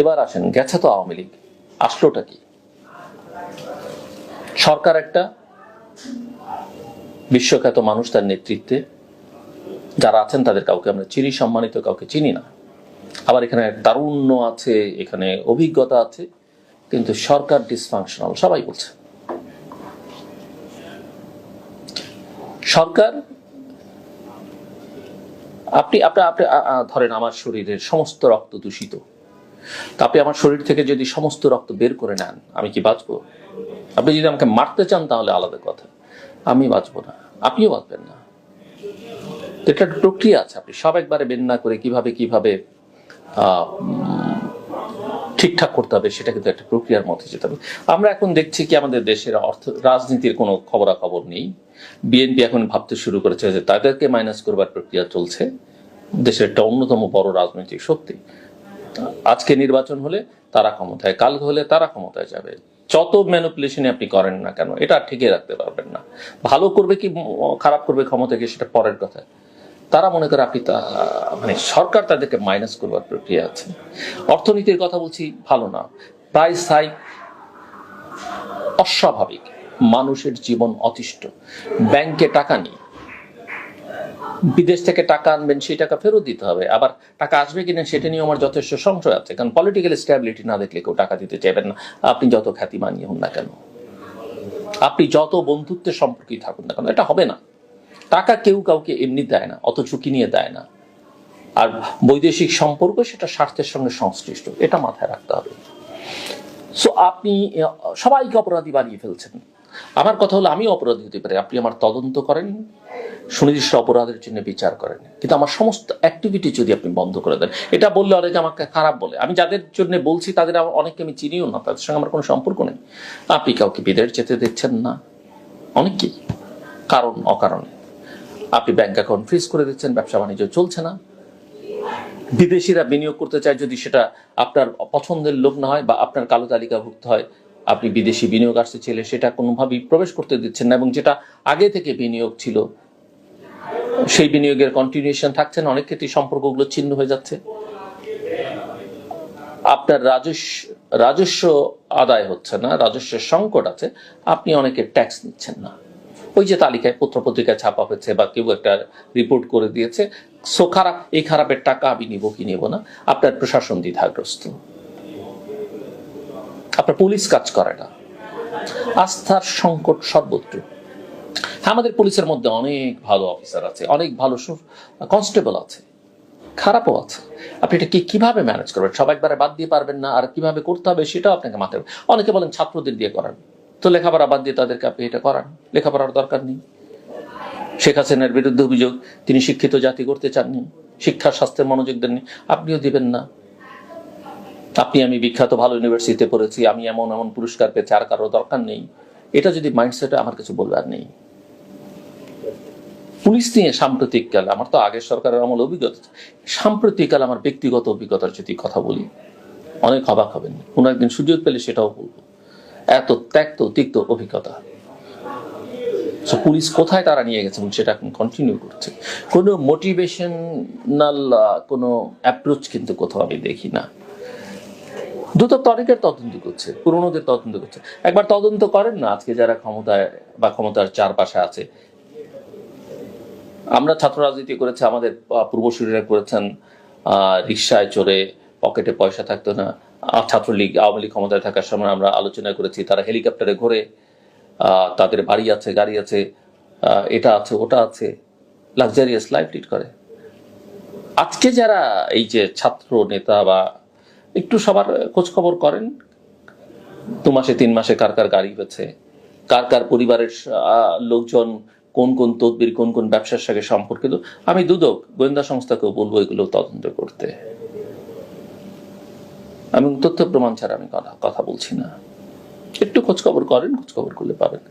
এবার আসেন, গেছে তো আওয়ামী লীগ। আসলোটা কি? সরকার একটা, বিশ্বখ্যাত মানুষ তার নেতৃত্বে। যারা আছেন তাদের কাউকে আমরা চিনি, সম্মানিত কাউকে চিনি না। আবার এখানে তারুণ্য আছে, এখানে অভিজ্ঞতা আছে, কিন্তু সরকার ডিসফাংশনাল সবাই বলছে। সরকার, আপনি আপনি আপনি ধরেন আমার শরীরের সমস্ত রক্ত দূষিত। আপনি আমার শরীর থেকে যদি সমস্ত রক্ত বের করে নেন, আমি কি বাঁচবো? আপনি যদি আমাকে মারতে চান, তাহলে আলাদা কথা। আমি বাঁচবো না। আপনিও বাঁচবেন না। এটা একটা প্রক্রিয়া আছে। আপনি সব একবারে বেন না করে কীভাবে কীভাবে ঠিকঠাক করতে হবে, সেটা কিন্তু একটা প্রক্রিয়ার মধ্যে যেতে হবে। আমরা এখন দেখছি কি আমাদের দেশের অর্থ, রাজনীতির কোনো খবরাখবর নেই। বিএনপি এখন ভাবতে শুরু করেছে যে তাদেরকে মাইনাস করবার প্রক্রিয়া চলছে। দেশের একটা অন্যতম বড় রাজনৈতিক শক্তি। আজকে নির্বাচন হলে তারা ক্ষমতায় কাল হলে তারা ক্ষমতায় যাবে। যত ম্যানুপুলেশনে আপনি করেন না কেন, এটা ঠিকই রাখতে পারবেন না। ভালো করবে কি, খারাপ করবে ক্ষমতাকে সেটা পরের কথা। তারা মনে করে আপনি তা মানে সরকার তাদেরকে মাইনাস করবার প্রক্রিয়া আছে। অর্থনীতির কথা বলছি, ভালো না। প্রাইস হাই অস্বাভাবিক। মানুষের জীবন অতিষ্ঠ। ব্যাংকে টাকা নেই। বিদেশ থেকে টাকা আনবেন, সেই টাকা ফেরত দিতে হবে। আবার টাকা আসবে কিনা সেটা নিয়ে আমার যথেষ্ট সংশয় আছে, কারণ পলিটিক্যাল স্ট্যাবিলিটি না দেখলে কেউ টাকা দিতে চাইবেন না। আপনি যত খ্যাতি মানিয়ে হন না কেন? আপনি যত বন্ধুত্বের সম্পর্কেই থাকুন না কেন, এটা হবে না। টাকা কেউ কাউকে এমনি দেয় না অত ঝুঁকি নিয়ে দেয় না। আর বৈদেশিক সম্পর্ক সেটা স্বার্থের সঙ্গে সংশ্লিষ্ট, এটা মাথায় রাখতে হবে। সো আপনি সবাইকে অপরাধী বানিয়ে ফেলছেন। আমার কথা হলো আমি অপরাধী হতে পারি। আপনি আমার তদন্ত করেন, সুনির্দিষ্ট অপরাধের জন্য বিচার করেন। কিন্তু আমার সমস্ত অ্যাক্টিভিটি যদি আপনি বন্ধ করে দেন, এটা বললে অনেকে আমাকে খারাপ বলে। আমি যাদের জন্য বলছি, তাদের অনেককে আমি চিনিও না, তাদের সঙ্গে আমার কোনো সম্পর্ক নেই। আপনি কাউকে বিদেশ যেতে দিচ্ছেন না। অনেককেই। কারণ, অকারণে। আপনি ব্যাংক অ্যাকাউন্ট ফ্রিজ করে দিচ্ছেন, ব্যবসা বাণিজ্য চলছে না। বিদেশিরা বিনিয়োগ করতে চায় যদি সেটা আপনার পছন্দের লোক না হয় বা আপনার কালো তালিকাভুক্ত হয় আপনি বিদেশি বিনিয়োগ আসতে চাইলে সেটা কোনোভাবেই প্রবেশ করতে দিচ্ছেন না এবং যেটা আগে থেকে বিনিয়োগ ছিল, সেই বিনিয়োগের কন্টিনিউশন থাকছে না। অনেক ক্ষেত্রে সম্পর্কগুলো ছিন্ন হয়ে যাচ্ছে। আপনার রাজস্ব রাজস্ব আদায় হচ্ছে না, রাজস্বের সংকট আছে, আপনি অনেকে ট্যাক্স নিচ্ছেন না। ওই যে তালিকায় পত্র পত্রিকায় ছাপা হয়েছে বা কেউ একটা রিপোর্ট করে দিয়েছে সো খারাপ, এই খারাপের টাকা আমি নিব কি নিব না? আপনার প্রশাসন দ্বিধাগ্রস্ত। আপনার পুলিশ কাজ করে না। আস্থার সংকট সর্বত্র। আমাদের পুলিশের মধ্যে অনেক ভালো অফিসার আছে, অনেক ভালো কনস্টেবল আছে, খারাপও আছে। আপনি এটা কি, কীভাবে ম্যানেজ করবেন? সব একবারে বাদ দিয়ে পারবেন না, আর কীভাবে করতে হবে সেটাও আপনাকে মাথায় অনেকে বলেন ছাত্রদের দিয়ে করান। তো লেখাপড়া বাদ দিয়ে তাদেরকে আপনি এটা করান। লেখাপড়ার দরকার নেই। শেখ হাসিনার বিরুদ্ধে অভিযোগ, তিনি শিক্ষিত জাতি করতে চাননি শিক্ষা স্বাস্থ্যের মনোযোগ দেননি, আপনিও দিবেন না। আপনি, আমি বিখ্যাত, ভালো ইউনিভার্সিটিতে পড়েছি, আমি এমন এমন পুরস্কার পেয়েছি, আর কারও দরকার নেই। এটা যদি মাইন্ডসেটে আমার কিছু বলবার নেই। পুলিশ নিয়ে সাম্প্রতিককালে আমার তো আগের সরকারের আমল অভিজ্ঞতা। সাম্প্রতিককালে আমার ব্যক্তিগত অভিজ্ঞতার যদি কথা বলি, অনেক অবাক হবেন। কোনো একদিন সুযোগ পেলে সেটাও বলব। এত ত্যাক্ত, তিক্ত অভিজ্ঞতা। পুলিশ কোথায় তারা নিয়ে গেছে সেটা এখন কন্টিনিউ করছে। কোনো মোটিভেশনাল কোনো অ্যাপ্রোচ কিন্তু কোথাও আমি দেখি না। দুদক তো অনেকের তদন্ত করছে, পুরনোদের তদন্ত করছে। একবার তদন্ত করেন না, আজকে যারা ক্ষমতায় বা ক্ষমতার চারপাশে আছে। আমরা ছাত্র রাজনীতি করেছি, আমাদের পূর্বসূরীরা করেছেন রিক্সায় চড়ে পকেটে পয়সা থাকতো না। ছাত্রলীগ, আওয়ামী লীগ ক্ষমতায় থাকার সময় আমরা আলোচনা করেছি, তারা হেলিকপ্টারে ঘোরে তাদের বাড়ি আছে, গাড়ি আছে এটা আছে, ওটা আছে লাক্সারিয়াস লাইফ লিড করে। আজকে যারা এই যে ছাত্র নেতা বা একটু সবার খোঁজ খবর করেন। দু মাসে, তিন মাসে কার কার গাড়ি হয়েছে কার কার পরিবারের লোকজন কোন কোন তদবির, কোন কোন ব্যবসার সঙ্গে সম্পর্কিত। আমি দুদক, গোয়েন্দা সংস্থাকেও বলব এগুলো তদন্ত করতে। আমি তথ্য প্রমাণ ছাড়া আমি কথা বলছি না। একটু খোঁজ খবর করেন খোঁজ খবর করলে পাবেন।